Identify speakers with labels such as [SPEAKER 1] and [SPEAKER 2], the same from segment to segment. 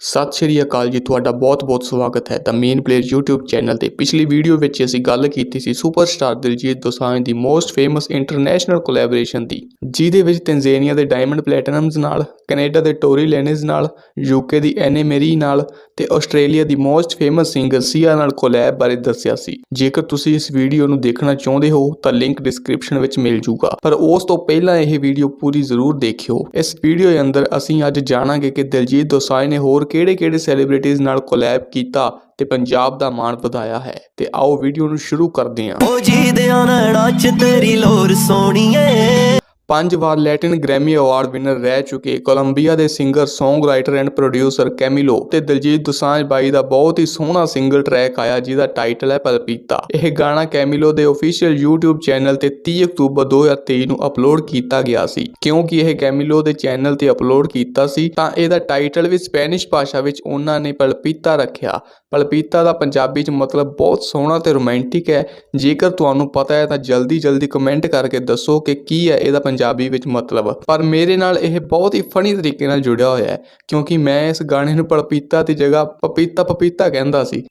[SPEAKER 1] ਸਤਿ ਸ਼੍ਰੀ ਅਕਾਲ ਜੀ, ਤੁਹਾਡਾ ਬਹੁਤ-ਬਹੁਤ ਸਵਾਗਤ ਹੈ। ਦਾ ਮੇਨ ਪਲੇਅਰ YouTube ਚੈਨਲ ਤੇ ਪਿਛਲੀ ਵੀਡੀਓ ਵਿੱਚ ਅਸੀਂ ਗੱਲ ਕੀਤੀ ਸੀ ਸੁਪਰਸਟਾਰ ਦਿਲਜੀਤ ਦੋਸਾਂਝ ਦੀ ਮੋਸਟ ਫੇਮਸ ਇੰਟਰਨੈਸ਼ਨਲ ਕੋਲੈਬੋਰੇਸ਼ਨ ਦੀ, ਜਿਹਦੇ ਵਿੱਚ ਤੰਜ਼ਾਨੀਆ ਦੇ ਡਾਇਮੰਡ ਪਲੈਟੀਨਮਸ ਨਾਲ ਕੈਨੇਡਾ ਦੇ ਟੋਰੀ ਲੈਨਿਸ ਨਾਲ ਯੂਕੇ ਦੀ ਐਨੇ ਮੇਰੀ ਨਾਲ ਤੇ ਆਸਟ੍ਰੇਲੀਆ ਦੀ ਮੋਸਟ ਫੇਮਸ ਸਿੰਗਰ ਸੀਆ ਨਾਲ ਕੋਲੈਬ ਬਾਰੇ ਦੱਸਿਆ ਸੀ। ਜੇਕਰ ਤੁਸੀਂ ਇਸ ਵੀਡੀਓ ਨੂੰ ਦੇਖਣਾ ਚਾਹੁੰਦੇ ਹੋ, ਤਾਂ ਲਿੰਕ ਡਿਸਕ੍ਰਿਪਸ਼ਨ ਵਿੱਚ ਮਿਲ ਜੂਗਾ। ਪਰ ਉਸ ਤੋਂ ਪਹਿਲਾਂ ਇਹ ਵੀਡੀਓ ਪੂਰੀ ਜ਼ਰੂਰ ਦੇਖਿਓ। ਇਸ ਵੀਡੀਓ ਦੇ ਅੰਦਰ ਅਸੀਂ ਅੱਜ ਜਾਣਾਂਗੇ ਕਿ ਦਿਲਜੀਤ ਦੋਸਾਂਝ ਨੇ ਹੋਰ ਕਿਹੜੇ-ਕਿਹੜੇ ਸੈਲੀਬ੍ਰਿਟੀਜ਼ ਨਾਲ ਕੋਲੈਬ ਕੀਤਾ ਤੇ ਪੰਜਾਬ ਦਾ ਮਾਣ ਵਧਾਇਆ ਹੈ? ਤੇ ਆਓ ਵੀਡੀਓ ਨੂੰ ਸ਼ੁਰੂ ਕਰਦੇ ਹਾਂ।
[SPEAKER 2] ਓ ਜੀ ਦੇ ਆਨੜਾ ਚ ਤੇਰੀ ਲੋਰ ਸੋਣੀਏ।
[SPEAKER 1] ਪੰਜ ਵਾਰ ਲੈਟਿਨ ਗ੍ਰੈਮੀ ਅਵਾਰਡ ਵਿਨਰ ਰਹਿ ਚੁੱਕੇ ਕੋਲੰਬੀਆ ਦੇ singer song writer and producer Camilo ਤੇ ਦਿਲਜੀਤ ਦੋਸਾਂਝ ਬਾਈ ਦਾ ਬਹੁਤ ਹੀ ਸੋਹਣਾ ਸਿੰਗਲ ਟਰੈਕ ਆਇਆ ਜਿਹਦਾ ਟਾਈਟਲ ਹੈ ਪਲਪੀਤਾ। ਇਹ ਗਾਣਾ ਕੈਮਿਲੋ ਦੇ ਅਫੀਸ਼ੀਅਲ YouTube ਚੈਨਲ ਤੇ 30 ਅਕਤੂਬਰ 2023 ਨੂੰ ਅਪਲੋਡ ਕੀਤਾ ਗਿਆ ਸੀ। ਕਿਉਂਕਿ ਇਹ ਕੈਮਿਲੋ ਦੇ ਚੈਨਲ ਤੇ ਅਪਲੋਡ ਕੀਤਾ ਸੀ, ਤਾਂ ਇਹਦਾ ਟਾਈਟਲ ਵੀ ਸਪੈਨਿਸ਼ ਭਾਸ਼ਾ ਵਿੱਚ ਉਹਨਾਂ ਨੇ ਪਲਪੀਤਾ ਰੱਖਿਆ। ਪਲਪੀਤਾ ਦਾ ਪੰਜਾਬੀ 'ਚ ਮਤਲਬ ਬਹੁਤ ਸੋਹਣਾ ਤੇ ਰੋਮਾਂਟਿਕ ਹੈ। ਜੇਕਰ ਤੁਹਾਨੂੰ ਪਤਾ ਹੈ ਤਾਂ ਜਲਦੀ ਜਲਦੀ ਕਮੈਂਟ ਕਰਕੇ ਦੱਸੋ ਕਿ ਕੀ ਹੈ ਇਹਦਾ ਪੰਜਾਬੀ ਵਿੱਚ ਮਤਲਬ। ਪਰ ਮੇਰੇ ਨਾਲ ਇਹ ਬਹੁਤ ਹੀ ਫਨੀ ਤਰੀਕੇ ਨਾਲ ਜੁੜਿਆ ਹੋਇਆ ਹੈ, ਕਿਉਂਕਿ ਮੈਂ ਇਸ ਗਾਣੇ ਨੂੰ ਪਲਪੀਤਾ ਦੀ ਜਗ੍ਹਾ ਪਪੀਤਾ ਪਪੀਤਾ ਕਹਿੰਦਾ ਸੀ।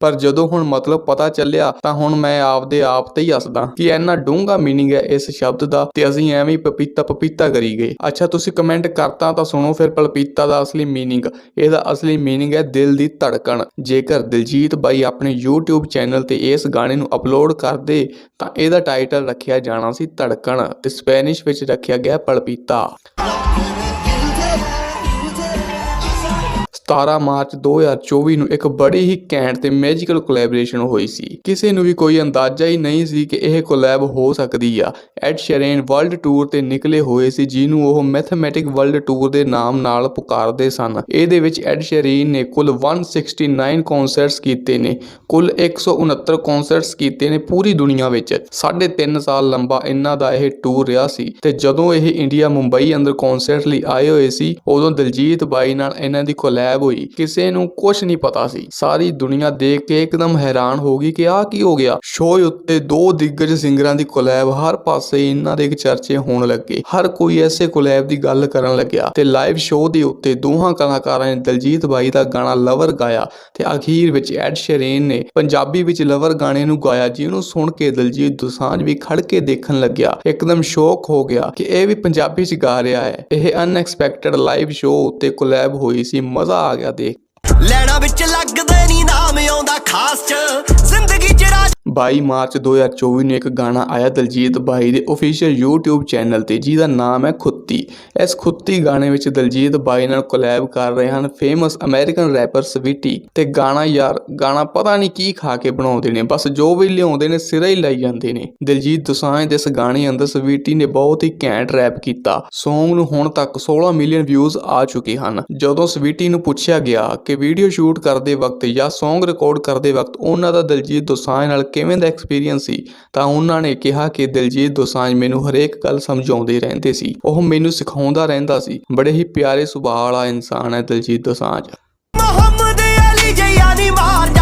[SPEAKER 1] ਪਰ ਜਦੋਂ ਹੁਣ ਮਤਲਬ ਪਤਾ ਚੱਲਿਆ ਤਾਂ ਹੁਣ ਮੈਂ ਆਪਦੇ ਆਪ ਤੇ ਹੀ ਹੱਸਦਾ ਕਿ ਇੰਨਾ ਡੂੰਘਾ मीनिंग ਹੈ ਇਸ ਸ਼ਬਦ ਦਾ ਤੇ ਅਸੀਂ ਐਵੇਂ ਹੀ ਪਪੀਤਾ ਪਪੀਤਾ ਕਰੀ ਗਏ ਅੱਛਾ ਤੁਸੀਂ ਕਮੈਂਟ ਕਰਤਾ ਤਾਂ ਸੁਣੋ ਫਿਰ ਪਲਪੀਤਾ ਦਾ ਅਸਲੀ मीनिंग ਇਹਦਾ ਅਸਲੀ मीनिंग ਹੈ ਦਿਲ ਦੀ ਧੜਕਣ ਜੇਕਰ ਦਿਲਜੀਤ ਬਾਈ ਆਪਣੇ YouTube ਚੈਨਲ ਤੇ ਇਸ ਗਾਣੇ ਨੂੰ ਅਪਲੋਡ ਕਰਦੇ ਤਾਂ ਇਹਦਾ ਟਾਈਟਲ ਰੱਖਿਆ ਜਾਣਾ ਸੀ ਧੜਕਣ ਤੇ ਸਪੈਨਿਸ਼ ਵਿੱਚ ਰੱਖਿਆ ਗਿਆ ਪਲਪੀਤਾ 17 ਮਾਰਚ 2024 ਨੂੰ ਇੱਕ ਬੜੀ ਹੀ ਘੈਂਟ ਤੇ ਮੈਜੀਕਲ ਕੋਲੈਬੋਰੇਸ਼ਨ ਹੋਈ ਸੀ। ਕਿਸੇ ਨੂੰ ਵੀ ਕੋਈ ਅੰਦਾਜ਼ਾ ਹੀ ਨਹੀਂ ਸੀ ਕਿ ਇਹ ਕੋਲੈਬ ਹੋ ਸਕਦੀ ਆ। ਐਡ ਸ਼ੈਰੇਨ ਵਰਲਡ ਟੂਰ ਤੇ ਨਿਕਲੇ ਹੋਏ ਸੀ, ਜਿਹਨੂੰ ਉਹ ਮੈਥਮੈਟਿਕ ਵਰਲਡ ਟੂਰ ਦੇ ਨਾਮ ਨਾਲ ਪੁਕਾਰਦੇ ਸਨ। ਇਹਦੇ ਵਿੱਚ ਐਡ ਸ਼ੈਰੀਨ ਨੇ ਕੁੱਲ 169 ਕਨਸਰਟਸ ਕੀਤੇ ਨੇ, ਕੁੱਲ 169 ਕਨਸਰਟਸ ਕੀਤੇ ਨੇ ਪੂਰੀ ਦੁਨੀਆ ਵਿੱਚ। ਸਾਢੇ ਤਿੰਨ ਸਾਲ ਲੰਬਾ ਇਹਨਾਂ ਦਾ ਇਹ ਟੂਰ ਰਿਹਾ ਸੀ ਤੇ ਜਦੋਂ ਇਹ ਇੰਡੀਆ ਮੁੰਬਈ ਅੰਦਰ ਕਨਸਰਟ ਲਈ ਆਏ ਹੋਏ ਸੀ, ਉਦੋਂ ਦਿਲਜੀਤ ਬਾਈ ਨਾਲ ਇਹਨਾਂ ਦੀ ਕੋਲੈਬ ਹੋਈ ਕਿਸੇ ਨੂੰ ਕੁਝ ਨਹੀਂ ਪਤਾ ਸੀ। ਸਾਰੀ ਦੁਨੀਆ ਦੇਖ ਕੇ ਇੱਕਦਮ ਹੈਰਾਨ ਹੋ ਗਈ ਕਿ ਆਹ ਕੀ ਹੋ ਗਿਆ। ਸ਼ੋਅ ਉੱਤੇ ਦੋ ਦਿੱਗਜ ਸਿੰਗਰਾਂ ਦੀ ਕੋਲੈਬ ਹਰ ਪਾਸੇ ਇਹਨਾਂ ਦੇ ਚਰਚੇ ਹੋਣ ਲੱਗੇ। ਹਰ ਕੋਈ ਐਸੇ ਕੋਲੈਬ ਦੀ ਗੱਲ ਕਰਨ ਲੱਗਿਆ ਤੇ ਲਾਈਵ ਸ਼ੋਅ ਦੇ ਉੱਤੇ ਦੋਹਾਂ ਕਲਾਕਾਰਾਂ ਨੇ ਦਿਲਜੀਤ ਬਾਈ ਦਾ ਗਾਣਾ ਲਵਰ ਗਾਇਆ ਤੇ ਅਖੀਰ ਵਿੱਚ ਐਡ ਸ਼ੇਰੇਨ ਨੇ ਪੰਜਾਬੀ ਵਿੱਚ ਲਵਰ ਗਾਣੇ ਨੂੰ ਗਾਇਆ, ਜਿਹਨੂੰ ਸੁਣ ਕੇ ਦਲਜੀਤ ਦੁਸਾਂਝ ਵੀ ਖੜ ਕੇ ਦੇਖਣ ਲੱਗਿਆ। ਇੱਕਦਮ ਸ਼ੌਕ ਹੋ ਗਿਆ ਕਿ ਇਹ ਵੀ ਪੰਜਾਬੀ 'ਚ ਗਾ ਰਿਹਾ ਹੈ। ਇਹ ਅਨਐਕਸਪੈਕਟਡ ਲਾਈਵ ਸ਼ੋਅ ਉੱਤੇ ਕੋਲੈਬ ਹੋਈ ਸੀ। ਮਜ਼ਾ ਆ ਗਿਆ ਦੇਖ।
[SPEAKER 2] ਲੈਣਾ ਵਿੱਚ ਲੱਗਦੇ ਨਹੀਂ ਨਾਮ ਆਉਂਦਾ ਖਾਸ ਚ। ਜ਼ਿੰਦਗੀ ਚ ਰਾਜ
[SPEAKER 1] 22 ਮਾਰਚ 2024 ਨੂੰ ਇੱਕ ਗਾਣਾ ਆਇਆ ਦਲਜੀਤ ਬਾਈ ਦੇ ਅਫੀਸ਼ੀਅਲ YouTube ਚੈਨਲ ਤੇ, ਜਿਹਦਾ ਨਾਮ ਹੈ ਖੁੱਤੀ। ਇਸ ਖੁੱਤੀ ਗਾਣੇ ਵਿੱਚ ਦਲਜੀਤ ਬਾਈ ਨਾਲ ਕੋਲੈਬ ਕਰ ਰਹੇ ਹਨ ਫੇਮਸ ਅਮਰੀਕਨ ਰੈਪਰ ਸਵੀਟੀ ਤੇ ਗਾਣਾ ਯਾਰ, ਗਾਣਾ ਪਤਾ ਨਹੀਂ ਕੀ ਖਾ ਕੇ ਬਣਾਉਂਦੇ ਨੇ, ਬਸ ਜੋ ਵੀ ਲਿਆਉਂਦੇ ਨੇ ਸਿਰਾ ਹੀ ਲਾਈ ਜਾਂਦੇ ਨੇ। ਦਿਲਜੀਤ ਦੋਸਾਂਝ ਦੇ ਇਸ ਗਾਣੇ ਅੰਦਰ ਸਵੀਟੀ ਨੇ ਬਹੁਤ ਹੀ ਘੈਂਟ ਰੈਪ ਕੀਤਾ। Song ਨੂੰ ਹੁਣ ਤੱਕ 16 ਮਿਲੀਅਨ ਵਿਊਜ਼ ਆ ਚੁੱਕੇ ਹਨ। ਜਦੋਂ ਸਵੀਟੀ ਨੂੰ ਪੁੱਛਿਆ ਗਿਆ ਕਿ ਵੀਡੀਓ ਸ਼ੂਟ ਕਰਦੇ ਵਕਤ ਜਾਂ Song ਰਿਕਾਰਡ ਕਰਦੇ ਵਕਤ ਉਹਨਾਂ ਦਾ ਦਲਜੀਤ ਦੋਸਾਂਝ ਨਾਲ ਕਿਵੇਂ ਦਾ ਐਕਸਪੀਰੀਅੰਸ ਸੀ, ਤਾਂ ਉਹਨਾਂ ਨੇ ਕਿਹਾ ਕਿ ਦਿਲਜੀਤ ਦੋਸਾਂਝ ਮੈਨੂੰ ਹਰੇਕ ਗੱਲ ਸਮਝਾਉਂਦੇ ਰਹਿੰਦੇ ਸੀ। ਉਹ ਮੈਨੂੰ ਸਿਖਾਉਂਦਾ ਰਹਿੰਦਾ ਸੀ। ਬੜੇ ਹੀ ਪਿਆਰੇ ਸੁਭਾਅ ਵਾਲਾ ਇਨਸਾਨ ਹੈ ਦਿਲਜੀਤ ਦੋਸਾਂਝ।
[SPEAKER 2] ਮੁਹੰਮਦ ਅਲੀ ਜਿਆਨੀ ਮਾਰ ਜੱਟ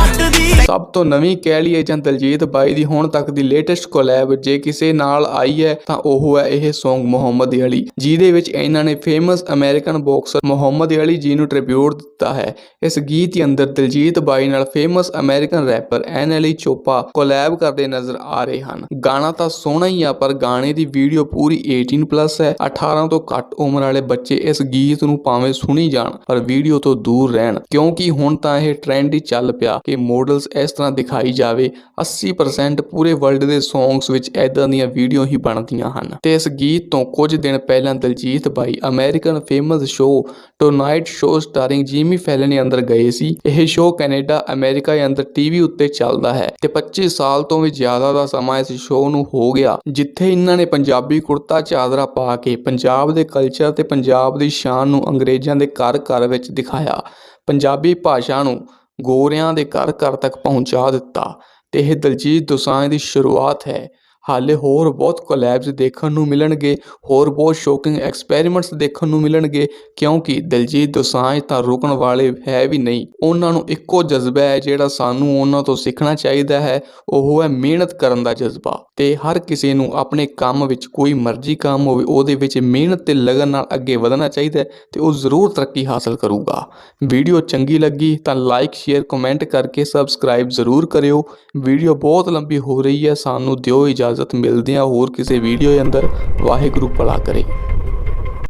[SPEAKER 1] ਸਭ ਤੋਂ ਨਵੀਂ ਕਹਿ ਲਈਏ ਜਾਂ ਦਲਜੀਤ ਬਾਈ ਦੀ ਹੁਣ ਤੱਕ ਦੀ ਲੇਟੈਸਟ ਕੋਲੈਬ ਜੇ ਕਿਸੇ ਨਾਲ ਆਈ ਹੈ ਤਾਂ ਉਹ ਹੈ ਇਹ Song ਮੁਹੰਮਦ ਅਲੀ, ਜਿਹਦੇ ਵਿੱਚ ਇਹਨਾਂ ਨੇ famous American boxer Muhammad Ali ji ਨੂੰ ਟ੍ਰਿਬਿਊਟ ਦਿੱਤਾ ਹੈ। ਇਸ ਗੀਤ ਦੇ ਅੰਦਰ ਦਲਜੀਤ ਬਾਈ ਨਾਲ famous American rapper NLE Choppa collab ਕਰਦੇ ਨਜ਼ਰ ਆ ਰਹੇ ਹਨ। ਗਾਣਾ ਤਾਂ ਸੋਹਣਾ ਹੀ ਆ, ਪਰ ਗਾਣੇ ਦੀ ਵੀਡੀਓ ਪੂਰੀ 18 ਪਲੱਸ ਹੈ 18 ਤੋਂ ਘੱਟ ਉਮਰ ਵਾਲੇ ਬੱਚੇ ਇਸ ਗੀਤ ਨੂੰ ਭਾਵੇਂ ਸੁਣੀ ਜਾਣ, ਪਰ ਵੀਡੀਓ ਤੋਂ ਦੂਰ ਰਹਿਣ, ਕਿਉਂਕਿ ਹੁਣ ਤਾਂ ਇਹ ਟ੍ਰੈਂਡ ਹੀ ਚੱਲ ਪਿਆ ਕਿ ਮਾਡਲਸ ਇਸ ਤਰ੍ਹਾਂ ਦਿਖਾਈ ਜਾਵੇ 80% ਪੂਰੇ ਵਰਲਡ ਦੇ ਸੌਂਗਸ ਵਿੱਚ ਐਦਾਂ ਦੀਆਂ ਵੀਡੀਓ ਹੀ ਬਣਦੀਆਂ ਹਨ। ਤੇ ਇਸ ਗੀਤ ਤੋਂ ਕੁਝ ਦਿਨ ਪਹਿਲਾਂ ਦਿਲਜੀਤ ਬਾਈ American famous show tonight show starring Jimmy Fallon ਅੰਦਰ ਗਏ ਸੀ। ਇਹ ਸ਼ੋਅ ਕੈਨੇਡਾ, ਅਮਰੀਕਾ ਦੇ ਅੰਦਰ ਟੀਵੀ ਉੱਤੇ ਚੱਲਦਾ ਹੈ ਤੇ 25 ਸਾਲ ਤੋਂ ਵੀ ਜ਼ਿਆਦਾ ਦਾ ਸਮਾਂ ਇਸ ਸ਼ੋਅ ਨੂੰ ਹੋ ਗਿਆ, ਜਿੱਥੇ ਇਹਨਾਂ ਨੇ ਪੰਜਾਬੀ ਕੁੜਤਾ ਚਾਦਰਾ ਪਾ ਕੇ ਪੰਜਾਬ ਦੇ ਕਲਚਰ ਤੇ ਪੰਜਾਬ ਦੀ ਸ਼ਾਨ ਨੂੰ ਅੰਗਰੇਜ਼ਾਂ ਦੇ ਘਰ ਘਰ ਵਿੱਚ ਦਿਖਾਇਆ। ਪੰਜਾਬੀ ਭਾਸ਼ਾ ਨੂੰ ਗੋਰਿਆਂ ਦੇ ਘਰ ਘਰ ਤੱਕ ਪਹੁੰਚਾ ਦਿੱਤਾ। ਤੇ ਇਹ ਦਲਜੀਤ ਦੋਸਾਂਝ ਦੀ ਸ਼ੁਰੂਆਤ ਹੈ। ਹਾਲੇ ਹੋਰ ਬਹੁਤ ਕੋਲੈਬਸ ਦੇਖਣ ਨੂੰ ਮਿਲਣਗੇ, ਹੋਰ ਬਹੁਤ ਸ਼ੌਕਿੰਗ ਐਕਸਪੈਰੀਮੈਂਟਸ ਦੇਖਣ ਨੂੰ ਮਿਲਣਗੇ, ਕਿਉਂਕਿ ਦਿਲਜੀਤ ਦੋਸਾਂਝ ਤਾਂ ਰੁਕਣ ਵਾਲੇ ਹੈ ਵੀ ਨਹੀਂ। ਉਹਨਾਂ ਨੂੰ ਇੱਕੋ ਜਜ਼ਬਾ ਹੈ ਜਿਹੜਾ ਸਾਨੂੰ ਉਹਨਾਂ ਤੋਂ ਸਿੱਖਣਾ ਚਾਹੀਦਾ ਹੈ, ਉਹ ਹੈ ਮਿਹਨਤ ਕਰਨ ਦਾ ਜਜ਼ਬਾ। ਤੇ ਹਰ ਕਿਸੇ ਨੂੰ ਆਪਣੇ ਕੰਮ ਵਿੱਚ ਕੋਈ ਮਰਜ਼ੀ ਕੰਮ ਹੋਵੇ, ਉਹਦੇ ਵਿੱਚ ਮਿਹਨਤ ਤੇ ਲਗਨ ਨਾਲ ਅੱਗੇ ਵਧਣਾ ਚਾਹੀਦਾ ਹੈ ਤੇ ਉਹ ਜ਼ਰੂਰ ਤਰੱਕੀ ਹਾਸਲ ਕਰੂਗਾ। ਵੀਡੀਓ ਚੰਗੀ ਲੱਗੀ ਤਾਂ ਲਾਈਕ ਸ਼ੇਅਰ ਕਮੈਂਟ ਕਰਕੇ ਸਬਸਕ੍ਰਾਈਬ ਜ਼ਰੂਰ ਕਰਿਓ। ਵੀਡੀਓ ਬਹੁਤ ਲੰਬੀ ਹੋ ਰਹੀ ਹੈ, ਸਾਨੂੰ ਦਿਓ ਇਜਾਜ਼ਤ। ਮਿਲਦੇ ਹਾਂ ਹੋਰ ਕਿਸੇ ਵੀਡੀਓ ਅੰਦਰ ਵਾਹਿਗੁਰੂ ਭਲਾ ਕਰੇ।